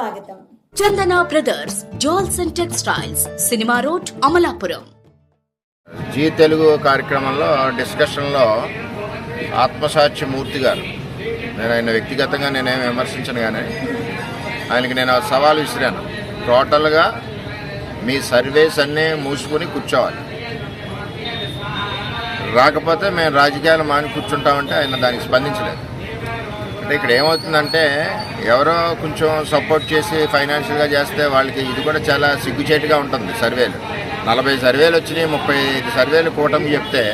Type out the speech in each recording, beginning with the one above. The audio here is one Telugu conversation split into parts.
స్వాగతం. Chandana brothers jewels and textiles cinema road Amalapuram. Zee Telugu కార్యక్రమంలో డిస్కషన్లో ఆత్మసాక్షి మూర్తి గారు. నేను ఆయన వ్యక్తిగతంగా నేనేం విమర్శించను కానీ ఆయనకి నేను సవాల్ విసిరాను. టోటల్గా మీ సర్వేస్ అన్నీ మూసుకుని కూర్చోవాలి. రాకపోతే మేము రాజకీయాలు మాని కూర్చుంటామంటే ఆయన దానికి స్పందించలేదు. అంటే ఇక్కడ ఏమవుతుందంటే ఎవరో కొంచెం సపోర్ట్ చేసి ఫైనాన్షియల్గా చేస్తే వాళ్ళకి ఇది కూడా చాలా సిగ్గుచేటుగా ఉంటుంది సర్వేలు. నలభై సర్వేలు వచ్చినాయి ముప్పై ఐదు సర్వేలు కూటమి చెప్తే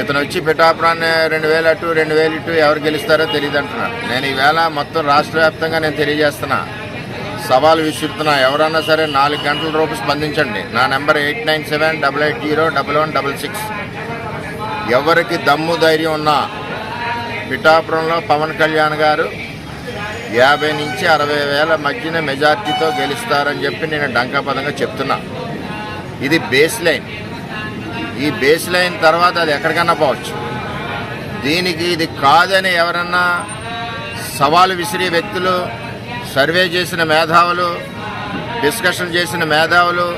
ఇతను వచ్చి పిఠాపురాన్ని రెండు వేలు అటు రెండు వేలు ఇటు ఎవరు గెలుస్తారో తెలియదు అంటున్నాడు. నేను ఈవేళ మొత్తం రాష్ట్ర వ్యాప్తంగా నేను తెలియజేస్తున్నా. సవాలు విసురుతున్నా. ఎవరన్నా సరే నాలుగు గంటల రూపు స్పందించండి. నా number eight nine seven double eight zero double one double six. ఎవరికి దమ్ము ధైర్యం ఉన్నా పిఠాపురంలో పవన్ కళ్యాణ్ గారు యాభై నుంచి అరవై వేల మధ్యన మెజార్టీతో గెలుస్తారని చెప్పి నేను డంకాపదంగా చెప్తున్నా. ఇది బేస్ లైన్ ఈ బేస్ లైన్ తర్వాత అది ఎక్కడికన్నా పోవచ్చు. దీనికి ఇది కాదని ఎవరన్నా సవాలు విసిరే వ్యక్తులు సర్వే చేసిన మేధావులు డిస్కషన్ చేసిన మేధావులు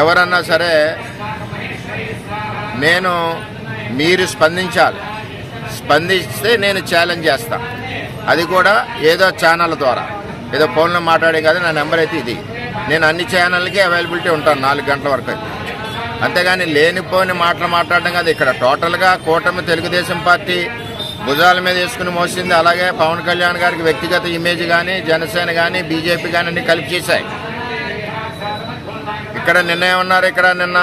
ఎవరన్నా సరే నేను మీరు స్పందించాలి. స్పందిస్తే నేను ఛాలెంజ్ చేస్తాను అది కూడా ఏదో ఛానల్ ద్వారా. ఏదో ఫోన్లో మాట్లాడే కదా నా నెంబర్ అయితే ఇది. నేను అన్ని ఛానల్కి అవైలబిలిటీ ఉంటాను నాలుగు గంటల వరకు అయితే. అంతేగాని లేనిపోని మాటలు మాట్లాడడం కాదు ఇక్కడ టోటల్గా కూటమి తెలుగుదేశం పార్టీ భుజాల మీద వేసుకుని మోసింది. అలాగే పవన్ కళ్యాణ్ గారికి వ్యక్తిగత ఇమేజ్ కానీ జనసేన కానీ బీజేపీ కానీ అన్ని కలిపి చేశాయి. ఇక్కడ నిన్న ఏమన్నారు? ఇక్కడ నిన్న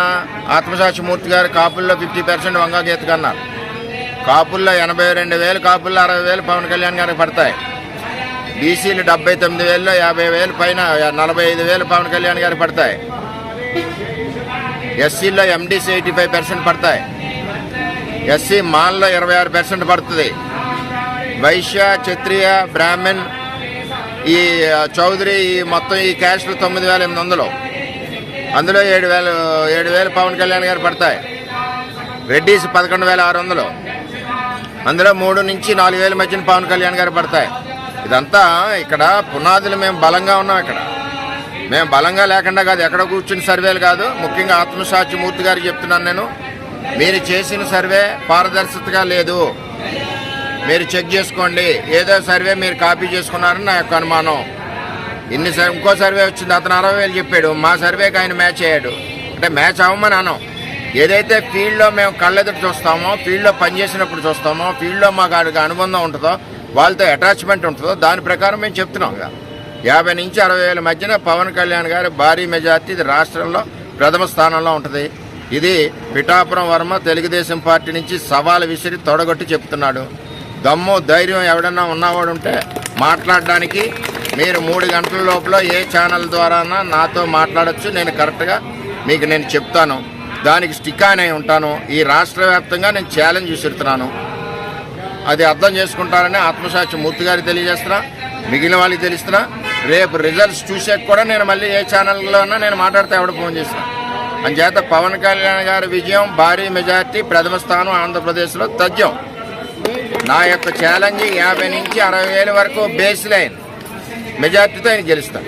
ఆత్మసాక్షి మూర్తి గారు కాపుల్లో ఫిఫ్టీ పర్సెంట్ వంగా గీతకన్నారు. కాపుల్లో ఎనభై రెండు వేలు కాపుల్లో అరవై వేలు పవన్ కళ్యాణ్ గారికి పడతాయి. బీసీలు డెబ్బై తొమ్మిది వేలు యాభై వేలు పైన నలభై ఐదు వేలు పవన్ కళ్యాణ్ గారికి పడతాయి. ఎస్సీలో ఎండిసి ఎయిటీ ఫైవ్ పర్సెంట్ పడతాయి. ఎస్సీ మాల్లో ఇరవై ఆరు పర్సెంట్ పడుతుంది. వైశ్య క్షత్రియ బ్రాహ్మణ్ ఈ చౌదరి ఈ మొత్తం ఈ క్యాస్ట్లు తొమ్మిది వేల ఎనిమిది వందలు. అందులో ఏడు వేలు ఏడు వేలు పవన్ కళ్యాణ్ గారు పడతాయి. రెడ్డీస్ పదకొండు వేల ఆరు వందలు. అందులో మూడు నుంచి నాలుగు వేల మధ్యన పవన్ కళ్యాణ్ గారు పడతాయి. ఇదంతా ఇక్కడ పునాదులు మేము బలంగా ఉన్నాం ఇక్కడ. మేము బలంగా లేకుండా కాదు ఎక్కడ కూర్చుని సర్వేలు కాదు ముఖ్యంగా ఆత్మసాక్షి మూర్తి గారికి చెప్తున్నాను నేను. మీరు చేసిన సర్వే పారదర్శకతగా లేదు. మీరు చెక్ చేసుకోండి. ఏదో సర్వే మీరు కాపీ చేసుకున్నారని నా యొక్క అనుమానం. ఇన్ని ఇంకో సర్వే వచ్చింది అతను అరవై వేలు చెప్పాడు. మా సర్వేకి ఆయన మ్యాచ్ అయ్యాడు. అంటే మ్యాచ్ అవ్వమని అనం ఏదైతే ఫీల్డ్లో మేము కళ్ళెదురు చూస్తామో ఫీల్డ్లో పనిచేసినప్పుడు చూస్తామో ఫీల్డ్లో మాకు అనుబంధం ఉంటుందో వాళ్ళతో అటాచ్మెంట్ ఉంటుందో దాని ప్రకారం మేము చెప్తున్నాం ఇక. యాభై నుంచి అరవై వేల మధ్యన పవన్ కళ్యాణ్ గారి భారీ మెజార్టీ ఇది రాష్ట్రంలో ప్రథమ స్థానంలో ఉంటుంది. ఇది పిఠాపురం వర్మ తెలుగుదేశం పార్టీ నుంచి సవాలు విసిరి తొడగొట్టి చెప్తున్నాడు. దమ్ము ధైర్యం ఎవడన్నా ఉన్నవాడు ఉంటే మాట్లాడడానికి మీరు మూడు గంటల లోపల ఏ ఛానల్ ద్వారా నాతో మాట్లాడొచ్చు నేను కరెక్ట్గా మీకు నేను చెప్తాను. దానికి స్టిక్ ఆన్ అయి ఉంటాను. ఈ రాష్ట్ర వ్యాప్తంగా నేను ఛాలెంజ్ విసురుతున్నాను. అది అర్థం చేసుకుంటారని ఆత్మసాక్షి మూర్తి గారికి తెలియజేస్తున్నా. మిగిలిన వాళ్ళకి తెలుస్తున్నా. రేపు రిజల్ట్స్ చూసాక కూడా నేను మళ్ళీ ఏ ఛానల్లోనా నేను మాట్లాడితే ఎవడ ఫోన్ చేసిన. అంచేత పవన్ కళ్యాణ్ గారి విజయం భారీ మెజార్టీ ప్రథమ స్థానం ఆంధ్రప్రదేశ్లో తథ్యం. నా యొక్క ఛాలెంజ్ యాభై నుంచి అరవై వేల వరకు బేస్ లైన్ మెజార్టీతో ఆయన గెలుస్తాను